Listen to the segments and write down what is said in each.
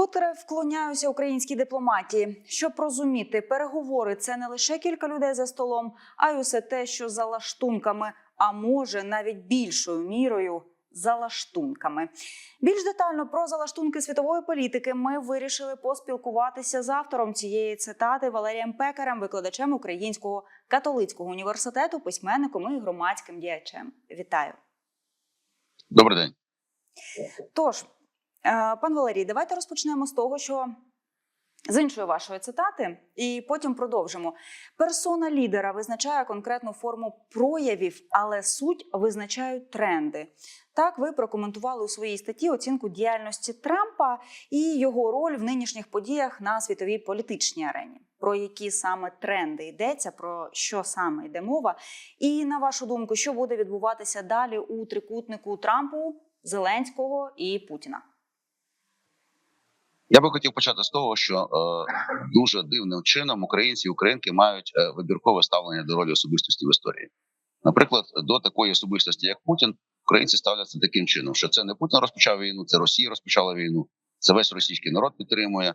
Вкотре вклоняюся українській дипломатії. Щоб розуміти, переговори це не лише кілька людей за столом, а й усе те, що за лаштунками, а може навіть більшою мірою за лаштунками. Більш детально про залаштунки світової політики ми вирішили поспілкуватися з автором цієї цитати Валерієм Пекарем, викладачем українського католицького університету, письменником і громадським діячем. Вітаю! Добрий день. Тож, пан Валерій, давайте розпочнемо з того, що з іншої вашої цитати, і потім продовжимо. Персона лідера визначає конкретну форму проявів, але суть визначають тренди. Так, ви прокоментували у своїй статті оцінку діяльності Трампа і його роль в нинішніх подіях на світовій політичній арені. Про які саме тренди йдеться, про що саме йде мова, і на вашу думку, що буде відбуватися далі у трикутнику Трампу, Зеленського і Путіна? Я би хотів почати з того, що е, дуже дивним чином українці і українки мають е, вибіркове ставлення до ролі особистості в історії. Наприклад, до такої особистості, як Путін, українці ставляться таким чином, що це не Путін розпочав війну, це Росія розпочала війну. Це весь російський народ підтримує е,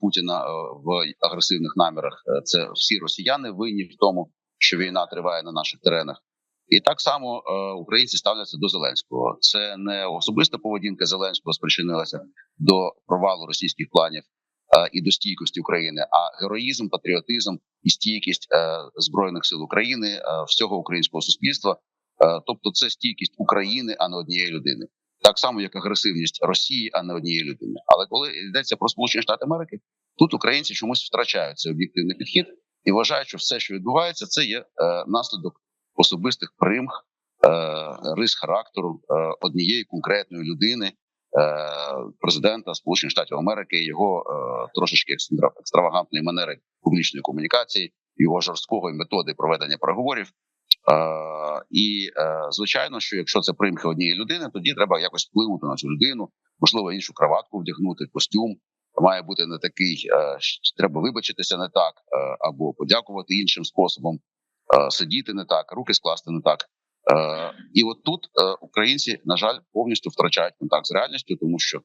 Путіна е, в агресивних намірах. Е, Це всі росіяни винні в тому, що війна триває на наших теренах. І так само е, українці ставляться до Зеленського. Це не особиста поведінка Зеленського спричинилася до провалу російських планів е, і до стійкості України, а героїзм, патріотизм і стійкість е, збройних сил України, всього українського суспільства. Тобто, це стійкість України, а не однієї людини, так само як агресивність Росії, а не однієї людини. Але коли йдеться про Сполучені Штати Америки, тут українці чомусь втрачають цей об'єктивний підхід і вважають, що все, що відбувається, це є наслідок особистих примх, е, рис характеру е, однієї конкретної людини, е, президента Сполучених Штатів Америки, його трошечки екстравагантної манери публічної комунікації, його жорсткого методи проведення переговорів. І звичайно, що якщо це примхи однієї людини, тоді треба якось вплинути на цю людину, можливо, іншу краватку вдягнути, костюм. Має бути не такий, треба вибачитися не так, або подякувати іншим способом сидіти не так, руки скласти не так. Е, І от тут е, українці, на жаль, повністю втрачають контакт з реальністю, тому що е,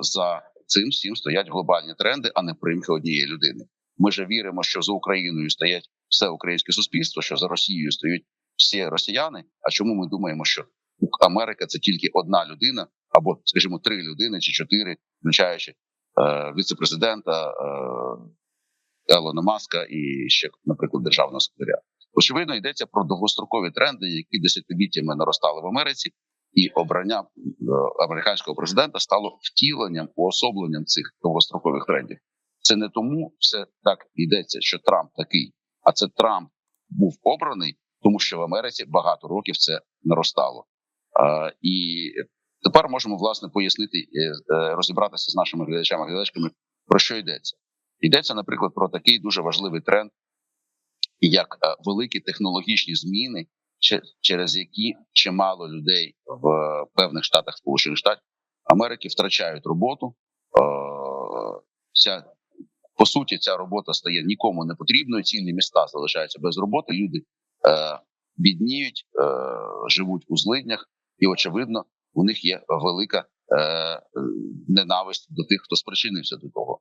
за цим всім стоять глобальні тренди, а не примхи однієї людини. Ми же віримо, що за Україною стоять все українське суспільство, що за Росією стоять всі росіяни. А чому ми думаємо, що Америка це тільки одна людина, або, скажімо, три людини чи чотири, включаючи е, віце-президента е, Елона Маска і ще, наприклад, державного секретаря. Очевидно, йдеться про довгострокові тренди, які десятиліттями наростали в Америці, і обрання е, американського президента стало втіленням, уособленням цих довгострокових трендів. Це не тому все так йдеться, що Трамп такий, а це Трамп був обраний, тому що в Америці багато років це наростало. Е, і тепер можемо власне пояснити, е, розібратися з нашими глядачами глядачками про що йдеться. Йдеться, наприклад, про такий дуже важливий тренд, як е, великі технологічні зміни, через які чимало людей в е, певних штатах Сполучених Штатів Америки втрачають роботу. Е, Ця по суті, ця робота стає нікому не потрібною. Цілі міста залишаються без роботи. Люди е, бідніють, е, живуть у злиднях, і очевидно, у них є велика е, ненависть до тих, хто спричинився до того.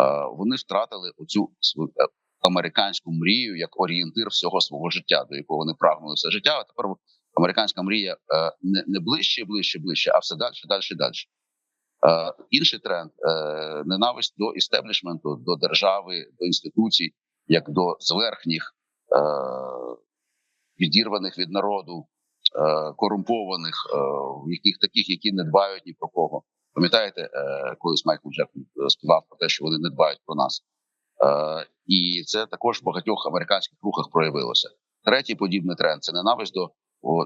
Е, вони втратили оцю американську мрію як орієнтир всього свого життя, до якого вони прагнули все життя. А тепер американська мрія е, не, не ближче, ближче, ближче, а все далі, далі, далі. Е, інший тренд е, ненависть до істеблішменту, до держави, до інституцій, як до зверхніх, відірваних від народу, корумпованих, яких таких, які не дбають ні про кого. Пам'ятаєте, колись Майкл Джексон співав про те, що вони не дбають про нас, і це також в багатьох американських рухах проявилося. Третій подібний тренд це ненависть до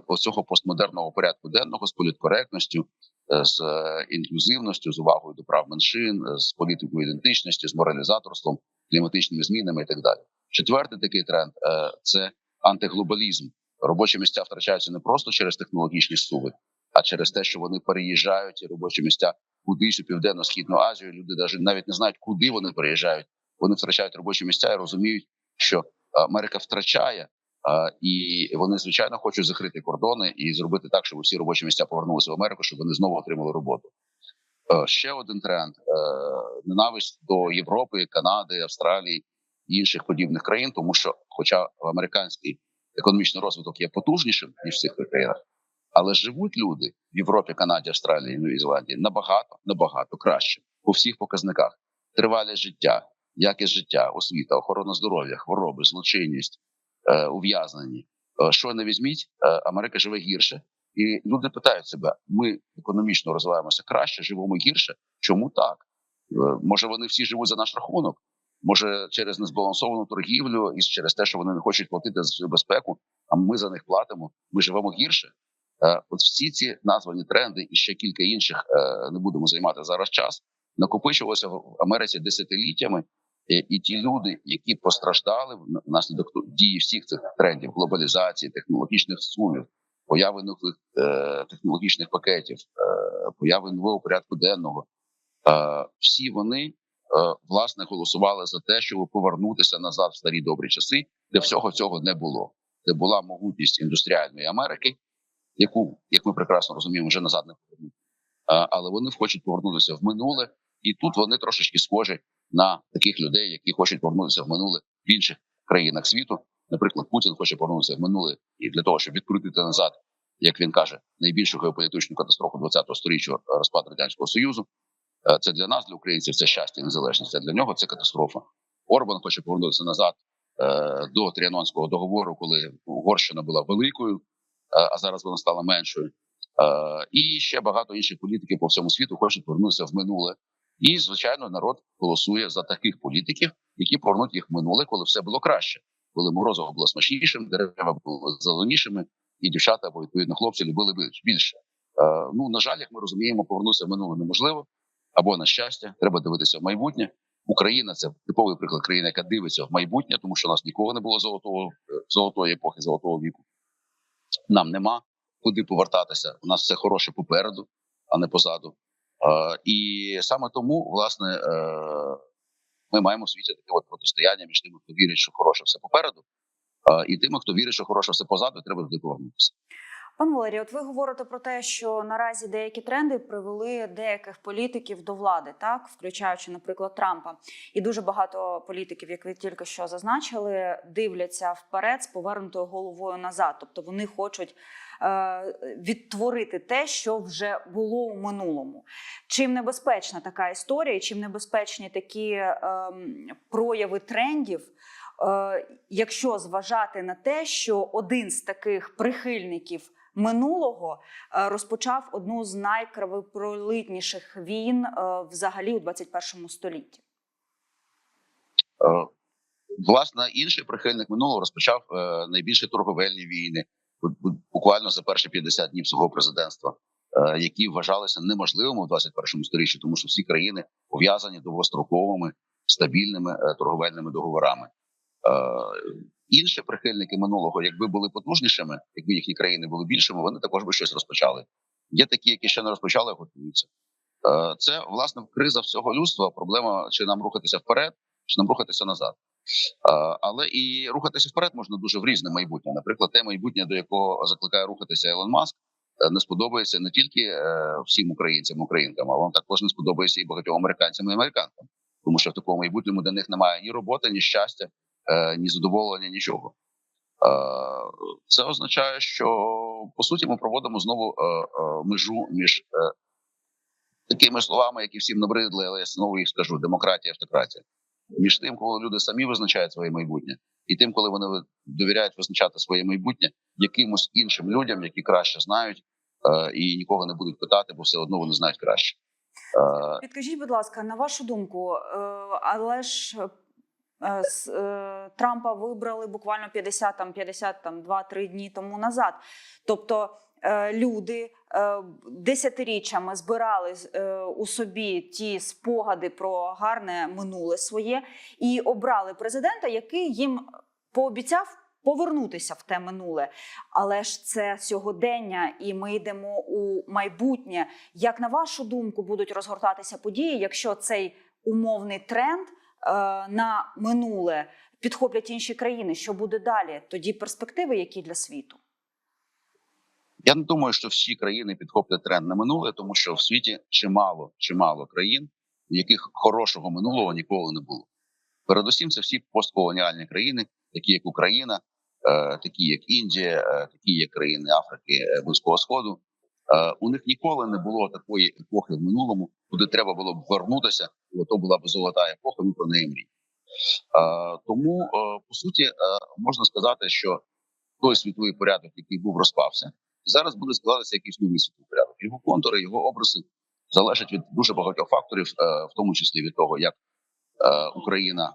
оцього постмодерного порядку денного з політкоректністю, е, з е, інклюзивністю, з увагою до прав меншин, е, з політикою ідентичності, з моралізаторством, кліматичними змінами і так далі. Четвертий такий тренд е, це антиглобалізм. Робочі місця втрачаються не просто через технологічні суви, а через те, що вони переїжджають ці робочі місця кудись у південно-східну Азію. Люди навіть навіть не знають, куди вони переїжджають. Вони втрачають робочі місця і розуміють, що Америка втрачає, і вони звичайно хочуть закрити кордони і зробити так, щоб всі робочі місця повернулися в Америку, щоб вони знову отримали роботу. Е, Ще один тренд е, ненависть до Європи, Канади, Австралії і інших подібних країн, тому що, хоча американський економічний розвиток є потужнішим ніж в цих країнах, але живуть люди в Європі, Канаді, Австралії, Новій Зеландії набагато набагато краще по всіх показниках: тривалість життя, якість життя, освіта, охорона здоров'я, хвороби, злочинність, е, ув'язнені. Е, Що не візьміть, е, Америка живе гірше. І люди питають себе: ми економічно розвиваємося краще, живемо гірше. Чому так? Може, вони всі живуть за наш рахунок? Може, через незбалансовану торгівлю і через те, що вони не хочуть платити за свою безпеку, а ми за них платимо. Ми живемо гірше. От всі ці названі тренди і ще кілька інших не будемо займати зараз час. Накопичувалося в Америці десятиліттями, і ті люди, які постраждали внаслідок дії всіх цих трендів глобалізації, технологічних сумів, появи нових е, технологічних пакетів, е, появи нового порядку денного. Е, всі вони е, власне голосували за те, щоб повернутися назад в старі добрі часи, де всього цього не було, де була могутність індустріальної Америки, яку, як ми прекрасно розуміємо, вже назад не повернути. Е, але вони хочуть повернутися в минуле, і тут вони трошечки схожі на таких людей, які хочуть повернутися в минуле в інших країнах світу. Наприклад, Путін хоче повернутися в минуле і для того, щоб відкрутити назад, як він каже, найбільшу геополітичну катастрофу ХХ століття розпад радянського союзу. Е, Це для нас, для українців, це щастя і незалежність. А для нього це катастрофа. Орбан хоче повернутися назад е, до Тріанонського договору, коли Угорщина була великою, е, а зараз вона стала меншою. І ще багато інших політиків по всьому світу хочуть повернутися в минуле. І звичайно, народ голосує за таких політиків, які повернуть їх в минуле, коли все було краще, коли морозиво було смачнішим, дерева були зеленішими, і дівчата або відповідно хлопці любили більше. Е, ну на жаль, як ми розуміємо, повернутися в минуле неможливо або на щастя, треба дивитися в майбутнє. Україна це типовий приклад країни, яка дивиться в майбутнє, тому що у нас ніколи не було золотого е, золотої епохи, золотого віку. Нам нема куди повертатися. У нас все хороше попереду, а не позаду. І саме тому, власне, е, ми маємо в світі таке от протистояння між тими, хто вірить, що хороше все попереду, і тими, хто вірить, що хороше все позаду, треба туди повернутися. Пан Валерій, от ви говорите про те, що наразі деякі тренди привели деяких політиків до влади, так включаючи, наприклад, Трампа. І дуже багато політиків, як ви тільки що зазначили, дивляться вперед з повернутою головою назад. Тобто вони хочуть е, відтворити те, що вже було у минулому. Чим небезпечна така історія, чим небезпечні такі е, прояви трендів. Е, Якщо зважати на те, що один з таких прихильників минулого е, розпочав одну з найкровопролитніших війн е, взагалі у 21 столітті. Е, Власне, інший прихильник минулого розпочав е, найбільші торговельні війни, бу- бу- буквально за перші 50 днів свого президентства, які вважалися неможливими в 21 сторіччі, тому що всі країни пов'язані довгостроковими стабільними торговельними договорами. Інші прихильники минулого, якби були потужнішими, якби їхні країни були більшими, вони також би щось розпочали. Є такі, які ще не розпочали, готуються. Е, Це власне криза всього людства. Проблема чи нам рухатися вперед, чи нам рухатися назад. Е, Але і рухатися вперед можна дуже в різне майбутнє. Наприклад, те майбутнє, до якого закликає рухатися Елон Маск, е, не сподобається не тільки всім українцям, українкам, а воно також не сподобається і багатьом американцям і американкам, тому що в такому майбутньому для них немає ні роботи, ні щастя, ні задоволення, нічого. Е, Це означає, що по суті ми проводимо знову е, е, межу між е, такими словами, які всім набридли, але я знову їх скажу: демократія, автократія. Між тим, коли люди самі визначають своє майбутнє, і тим, коли вони довіряють визначати своє майбутнє якимось іншим людям, які краще знають, е, і нікого не будуть питати, бо все одно вони знають краще. Е, Підкажіть, будь ласка, на вашу думку, е, але ж е, е, Трампа вибрали буквально 50 там 50 там 2-3 дні тому назад. Тобто е, люди е, десятиріччями збирали е, у собі ті спогади про гарне минуле своє і обрали президента, який їм пообіцяв. Повернутися в те минуле, але ж це сьогодення, і ми йдемо у майбутнє. Як на вашу думку будуть розгортатися події, якщо цей умовний тренд е, на минуле підхоплять інші країни? Що буде далі? Тоді перспективи, які для світу? Я не думаю, що всі країни підхоплять тренд на минуле, тому що в світі чимало, чимало країн, в яких хорошого минулого ніколи не було. Передусім, це всі постколоніальні країни, такі як Україна, е, такі як Індія, е, такі як країни Африки, е, Близького Сходу. Е, У них ніколи не було такої епохи в минулому, куди треба було б вернутися. і То була б золота епоха. Ми про неї мріємо. Е, Тому, е, по суті, можна сказати, що той світовий порядок, який був, розпався, і зараз буде складатися якийсь новий світовий порядок. Його контури, його образи залежать від дуже багатьох факторів, в тому числі від того, як Україна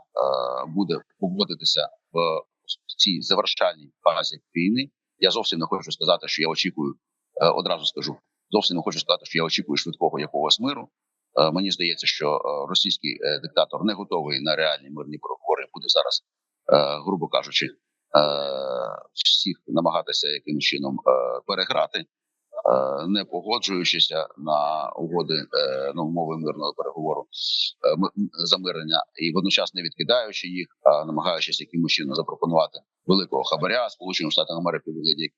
буде поводитися в цій завершальній фазі війни. Я зовсім не хочу сказати, що я очікую. Е, Одразу скажу, зовсім не хочу сказати, що я очікую швидкого якогось миру. Е, Мені здається, що е, російський диктатор не готовий на реальні мирні переговори. Буде зараз, грубо кажучи, всіх намагатися якимось чином переграти, не погоджуючися на угоди на умови мирного переговору замирення, і водночас не відкидаючи їх, а намагаючись якимось чином запропонувати великого хабаря Сполученим Штатам Америки вигляді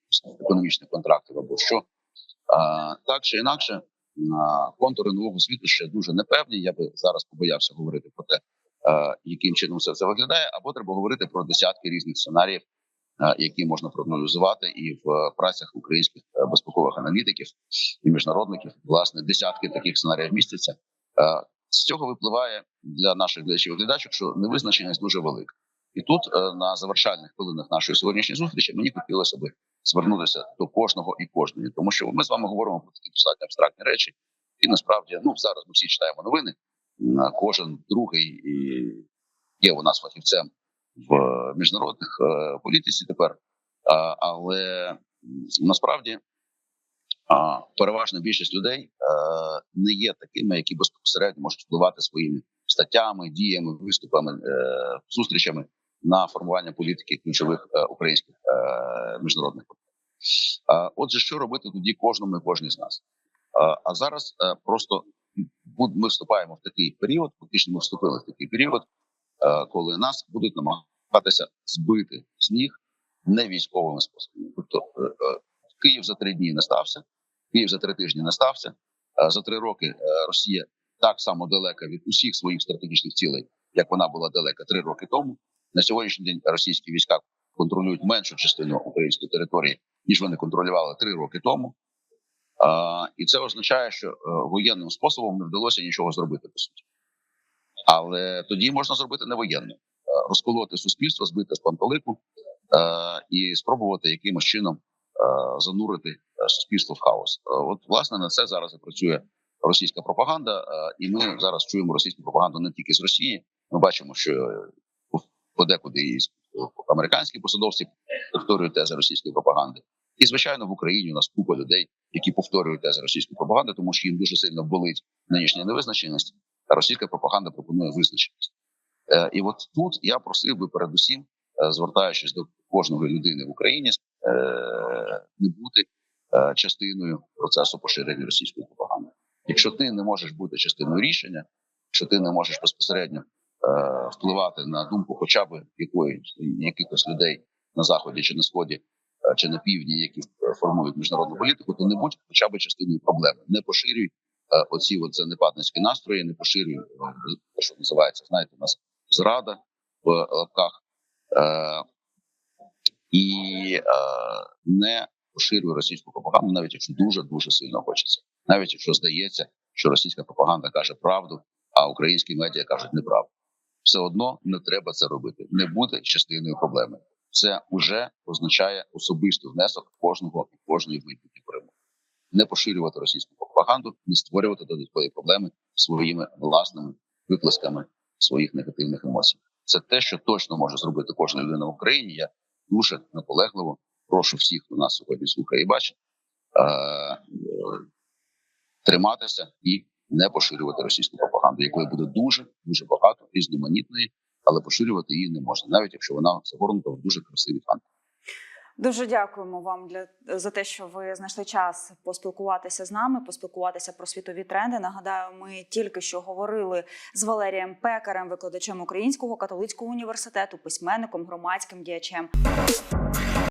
економічних контрактів або що. А, так чи інакше, контури нового світу ще дуже непевні. Я би зараз побоявся говорити про те, яким чином все це виглядає, або треба говорити про десятки різних сценаріїв, які можна прогнозувати, і в е, працях українських е, безпекових аналітиків і міжнародників власне десятки таких сценаріїв містяться. З цього випливає для наших глядачів і глядачок, що невизначеність дуже велика. І тут е, на завершальних хвилинах нашої сьогоднішньої зустрічі мені хотілося би звернутися до кожного і кожної, тому що ми з вами говоримо про такі достатньо абстрактні речі, і насправді ну зараз ми всі читаємо новини. Кожен другий і є у нас фахівцем в міжнародних е, політиці тепер, але насправді переважна більшість людей е, не є такими, які безпосередньо можуть впливати своїми статтями, діями, виступами, зустрічами на формування політики ключових е, українських е, міжнародних. А, Отже, що робити тоді кожному і кожній з нас? А, зараз е, просто ми вступаємо в такий період, фактично ми вступили в такий період, коли нас будуть намагатися збити з ніг не військовими способами. Тобто Київ за три дні не стався, Київ за три тижні не стався. За три роки Росія так само далека від усіх своїх стратегічних цілей, як вона була далека три роки тому. На сьогоднішній день російські війська контролюють меншу частину української території, ніж вони контролювали три роки тому. А, і це означає, що е, воєнним способом не вдалося нічого зробити по суті. Але тоді можна зробити не воєнним, Е, розколоти суспільство, збити з пантелику е, і спробувати якимось чином занурити суспільство в хаос. От власне на це зараз і працює російська пропаганда, і ми зараз чуємо російську пропаганду не тільки з Росії. Ми бачимо, що подекуди і американські посадовці повторюють тези російської пропаганди. І звичайно, в Україні у нас купа людей, які повторюють тези російської пропаганди, тому що їм дуже сильно болить нинішня невизначеність. А російська пропаганда пропонує визначеність. Е, і от тут я просив би передусім, е, звертаючись до кожної людини в Україні, е, не бути частиною процесу поширення російської пропаганди. Якщо ти не можеш бути частиною рішення, якщо ти не можеш безпосередньо впливати на думку, хоча б якоїсь якихось людей на заході чи на сході, е, чи на півдні, які е, формують міжнародну політику, то не будь хоча б частиною проблеми. Не поширюй е, оці от занепадницькі настрої, не поширюй е, те, що називається, знаєте, у нас зрада в лапках. Е, і е, не поширює російську пропаганду, навіть якщо дуже дуже сильно хочеться, навіть якщо здається, що російська пропаганда каже правду, а українські медіа кажуть неправду. Все одно не треба це робити. Не бути частиною проблеми. Це вже означає особистий внесок кожного і кожної в майбутнє перемоги. Не поширювати російську пропаганду, не створювати додаткові проблеми своїми власними виплесками своїх негативних емоцій. Це те, що точно може зробити кожна людина в Україні. Я дуже наполегливо прошу всіх, хто нас сьогодні слухає і бачить, е, е, триматися і не поширювати російську пропаганду, якої буде дуже дуже багато різноманітної, але поширювати її не можна, навіть якщо вона загорнута в дуже красиві фанти. Дуже дякуємо вам для за те, що ви знайшли час поспілкуватися з нами, поспілкуватися про світові тренди. Нагадаю, ми тільки що говорили з Валерієм Пекарем, викладачем Українського католицького університету, письменником, громадським діячем.